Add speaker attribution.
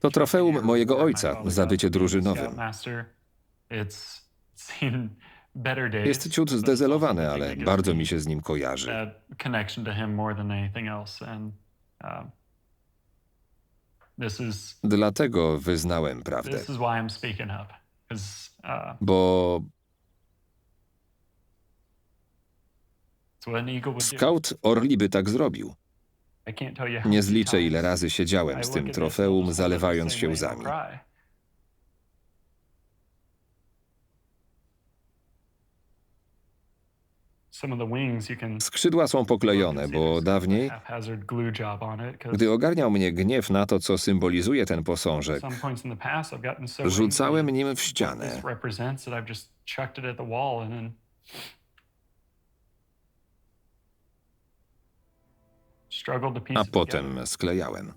Speaker 1: To trofeum mojego ojca za bycie drużynowym. Jest ciut zdezelowany, ale bardzo mi się z nim kojarzy.
Speaker 2: um,
Speaker 1: Dlatego wyznałem prawdę.
Speaker 2: uh,
Speaker 1: Bo scout Orli by tak zrobił. Nie zliczę, ile razy siedziałem z tym trofeum, zalewając się łzami. Skrzydła są poklejone, bo dawniej, gdy ogarniał mnie gniew na to, co symbolizuje ten posążek, rzucałem nim w ścianę. A potem sklejałem.